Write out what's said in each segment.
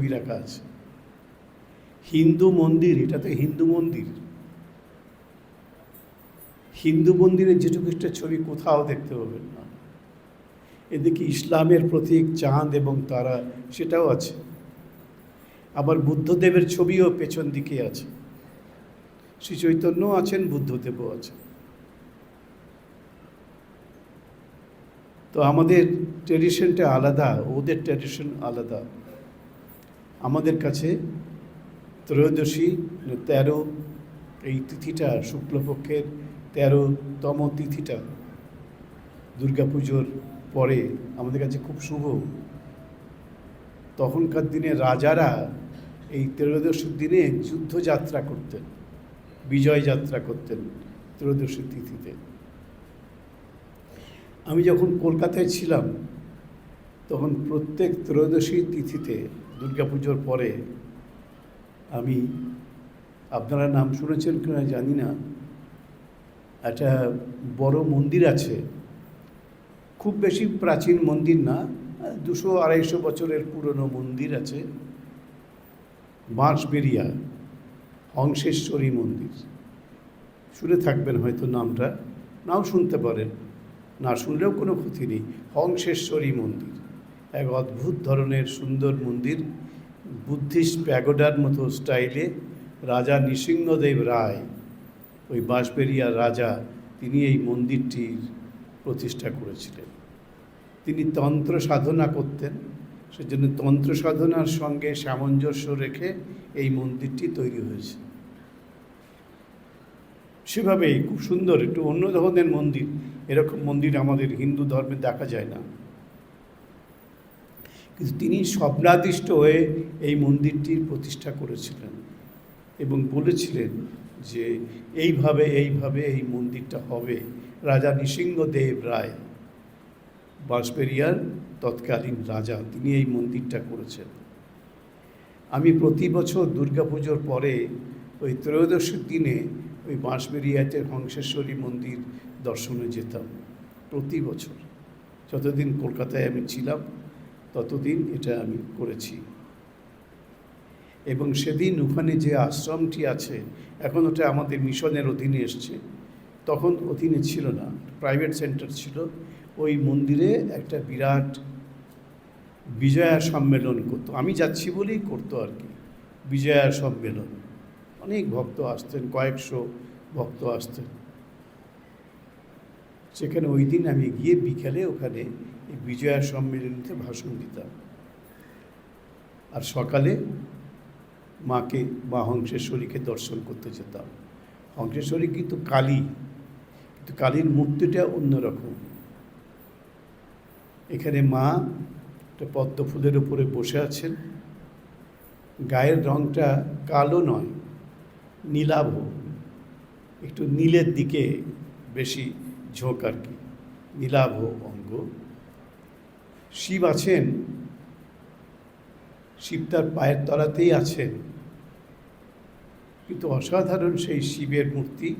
ছবি রাখা আছে। হিন্দু মন্দির এটা তো হিন্দু মন্দির। হিন্দু মন্দিরের যেটু একটা ছবি কোথাও দেখতে পাবেন না। এদিকে ইসলামের প্রতীক চাঁদ এবং তারা, সেটাও আছে। আবার বুদ্ধদেবের ছবিও পেছন দিকে আছে। শ্রী চৈতন্য আছেন, বুদ্ধদেবও আছেন। তো আমাদের ট্রেডিশনটা আলাদা, ওদের ট্রেডিশন আলাদা। আমাদের কাছে ত্রয়োদশী মানে তেরো এই তিথিটা শুক্লপক্ষের তেরোতম তিথিটা দুর্গাপুজোর পরে আমাদের কাছে খুব শুভ। তখনকার দিনে রাজারা এই ত্রয়োদশীর দিনে যুদ্ধযাত্রা করতেন বিজয় যাত্রা করতেন ত্রয়োদশী তিথিতে। আমি যখন কলকাতায় ছিলাম, তখন প্রত্যেক ত্রয়োদশী তিথিতে দুর্গাপুজোর পরে আমি আপনারা নাম শুনেছেন কিনা জানি না। একটা বড় মন্দির আছে। খুব বেশি প্রাচীন মন্দির না, দুশো আড়াইশো বছরের পুরনো মন্দির আছে। বাঁশবেরিয়া হংসেশ্বরী মন্দির। শুনে থাকবেন হয়তো নামটা, নাও শুনতে পারেন। না শুনলেও কোনো ক্ষতি নেই, হংসেশ্বরী মন্দির। এক অদ্ভুত ধরনের সুন্দর মন্দির, বুদ্ধিস্ট প্যাগোডার মতো স্টাইলে রাজা নৃসিংহদেব রায়, ওই বাঁশবেরিয়ার রাজা, তিনি এই মন্দিরটির প্রতিষ্ঠা করেছিলেন। তিনি তন্ত্র সাধনা করতেন, সেজন্য তন্ত্র সাধনার সঙ্গে সামঞ্জস্য রেখে এই মন্দিরটি তৈরি হয়েছে। সেভাবেই খুব সুন্দর, একটু অন্য ধরনের মন্দির, এরকম মন্দির আমাদের হিন্দু ধর্মে দেখা যায় না। কিন্তু তিনি স্বপ্নাদিষ্ট হয়ে এই মন্দিরটির প্রতিষ্ঠা করেছিলেন এবং বলেছিলেন যে এইভাবে এইভাবে এই মন্দিরটা হবে। রাজা নৃসিংহদেব রায় বাঁশবেরিয়ার তৎকালীন রাজা, তিনি এই মন্দিরটা করেছেন। আমি প্রতি বছর দুর্গাপুজোর পরে ওই ত্রয়োদশীর দিনে ওই বাঁশবেরিয়াতে হংসেশ্বরী মন্দির দর্শনে যেতাম প্রতি বছর। যতদিন কলকাতায় আমি ছিলাম ততদিন এটা আমি করেছি। এবং সেদিন ওখানে যে আশ্রমটি আছে, এখন ওটা আমাদের মিশনের অধীনে এসছে। তখন অধীনে ছিল না প্রাইভেট সেন্টার ছিল। ওই মন্দিরে একটা বিরাট বিজয়া সম্মেলন করতো। আমি যাচ্ছি বলেই করতো আর কি, বিজয়া সম্মেলন। অনেক ভক্ত আসতেন, কয়েকশো ভক্ত আসতেন। সেখানে ওই দিন আমি গিয়ে বিকেলে ওখানে এই বিজয়া সম্মেলনীতে ভাষণ দিতাম। আর সকালে মাকে মা হংসেশ্বরীকে দর্শন করতে যেতাম। হংসেশ্বরী কিন্তু কালী, কিন্তু কালীর মূর্তিটা অন্যরকম। এখানে মা একটা পদ্ম ফুলের উপরে বসে আছেন। গায়ের রঙটা কালো নয়, নীলাভ। একটু নীলের দিকে বেশি ঝোঁক আর কি, নীলাভ অঙ্গ। শিব আছেন, শিব তার পায়ের তলাতেই আছেন। কিন্তু অসাধারণ সেই শিবের মূর্তি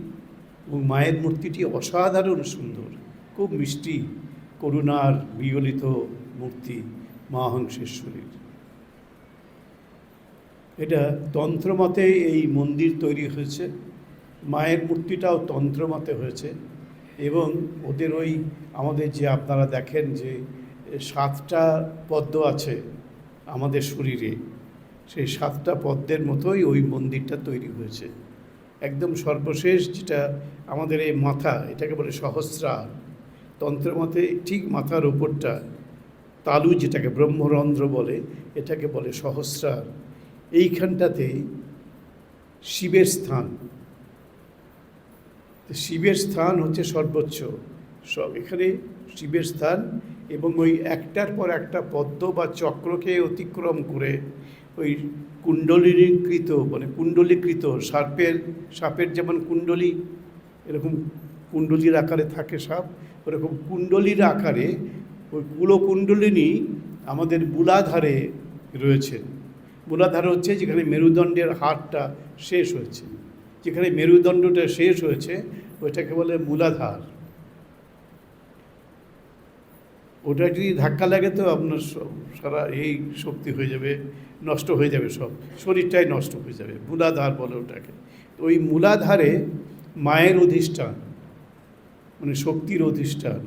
এবং মায়ের মূর্তিটি অসাধারণ সুন্দর, খুব মিষ্টি, করুণার বিগলিত মূর্তি মা হংসেশ্বরীর। এটা তন্ত্রমতে এই মন্দির তৈরি হয়েছে, মায়ের মূর্তিটাও তন্ত্রমতে হয়েছে এবং ওদের ওই আমাদের যে আপনারা দেখেন যে সাতটা পদ্ম আছে আমাদের শরীরে, সেই সাতটা পদ্মের মতোই ওই মন্দিরটা তৈরি হয়েছে। একদম সর্বশেষ যেটা আমাদের এই মাথা, এটাকে বলে সহস্রার তন্ত্রমতে ঠিক মাথার ওপরটা তালু যেটাকে ব্রহ্মরন্ধ্র বলে, এটাকে বলে সহস্রার। এইখানটাতে শিবের স্থান। শিবের স্থান হচ্ছে সর্বোচ্চ। সব এখানে শিবের স্থান এবং ওই একটার পর একটা পদ্ম বা চক্রকে অতিক্রম করে ওই কুণ্ডলীকৃত মানে কুণ্ডলীকৃত সার্পের সাপের যেমন কুণ্ডলী, এরকম কুণ্ডলীর আকারে থাকে সাপ, ওরকম কুণ্ডলীর আকারে ওই কুলকুণ্ডলিনী আমাদের মূলাধারে রয়েছেন মূলাধার হচ্ছে যেখানে মেরুদণ্ডের হাড়টা শেষ হয়েছে। যেখানে মেরুদণ্ডটা শেষ হয়েছে, ওইটাকে বলে মূলাধার। ওটা যদি ধাক্কা লাগে তো আপনার সারা এই শক্তি হয়ে যাবে, নষ্ট হয়ে যাবে সব। শরীরটাই নষ্ট হয়ে যাবে, মূলাধার বলে ওটাকে। ওই মূলাধারে মায়ের অধিষ্ঠান মানে শক্তির অধিষ্ঠান,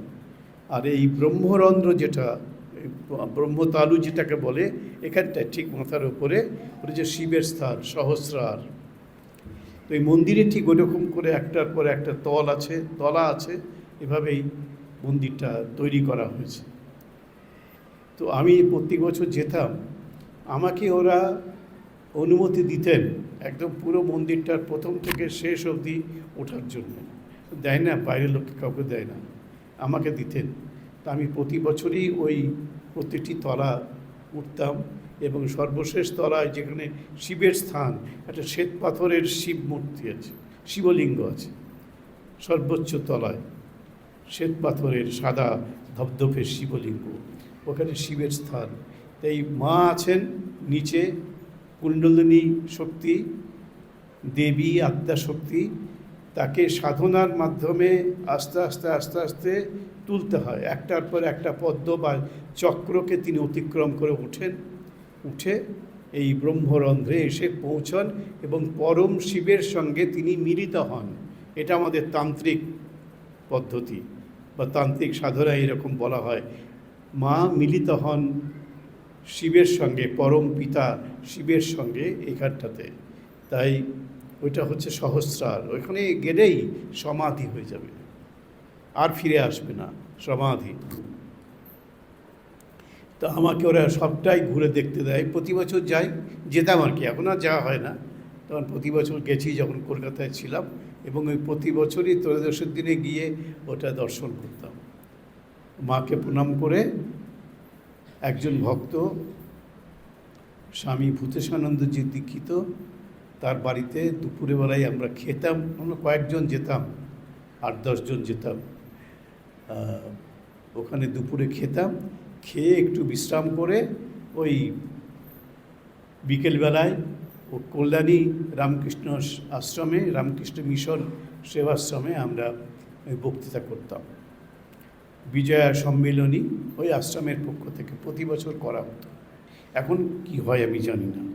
আর এই ব্রহ্মরন্ধ্র যেটা ব্রহ্মতালু যেটাকে বলে এখানটায় ঠিক মাথার উপরে, ওটা যে শিবের স্থান, সহস্রার। তো এই মন্দিরে ঠিক ওরকম করে একটার পর একটা তল আছে, তলা আছে, এভাবেই মন্দিরটা তৈরি করা হয়েছে। তো আমি প্রত্যেক বছর যেতাম, আমাকে ওরা অনুমতি দিতেন একদম পুরো মন্দিরটার প্রথম থেকে শেষ অবধি ওঠার জন্য। দেয় না, বাইরের লোককে কাউকে দেয় না, আমাকে দিতেন। তা আমি প্রতি বছরই ওই প্রতিটি তলা উঠতাম এবং সর্বশেষ তলায় যেখানে শিবের স্থান, একটা শ্বেত পাথরের শিব মূর্তি আছে, শিবলিঙ্গ আছে, সর্বোচ্চ তলায়। শ্বেত পাথরের সাদা ধবধপের শিবলিঙ্গ। ওখানে শিবের স্থান। তাই মা আছেন নিচে, কুণ্ডলিনী শক্তি, দেবী আত্মা শক্তি। তাকে সাধনার মাধ্যমে আস্তে আস্তে আস্তে আস্তে তুলতে হয়। একটার পর একটা পদ্ম বা চক্রকে তিনি অতিক্রম করে ওঠেন। উঠে এই ব্রহ্মরন্ধ্রে এসে পৌঁছন এবং পরম শিবের সঙ্গে তিনি মিলিত হন। এটা আমাদের তান্ত্রিক পদ্ধতি। বা তান্ত্রিক সাধনা এরকম বলা হয়। মা মিলিত হন শিবের সঙ্গে, পরম পিতা শিবের সঙ্গে এখানটাতে। তাই ওইটা হচ্ছে সহস্রার। ওইখানে গেলেই সমাধি হয়ে যাবে। আর ফিরে আসবে না, সমাধি। তো আমাকে ওরা সবটাই ঘুরে দেখতে দেয়। প্রতি বছর যাই, যেতাম আর কি। এখন আর যাওয়া হয় না। তখন প্রতি বছর গেছি যখন কলকাতায় ছিলাম এবং ওই প্রতি বছরই ত্রয়োদশের দিনে গিয়ে ওটা দর্শন করতাম। মাকে প্রণাম করে একজন ভক্ত, স্বামী ভূতেশানন্দজি দীক্ষিত, তার বাড়িতে দুপুরে বেলায় আমরা খেতাম, আমরা কয়েকজন যেতাম, আট দশজন যেতাম। ওখানে দুপুরে খেতাম, খেয়ে একটু বিশ্রাম করে ওই বিকেলবেলায় কল্যাণী রামকৃষ্ণ আশ্রমে, রামকৃষ্ণ মিশন সেবাশ্রমে আমরা বক্তৃতা করতাম। বিজয়া সম্মেলনী ওই আশ্রমের পক্ষ থেকে প্রতি বছর করা হতো। এখন কি হয় আমি জানি না।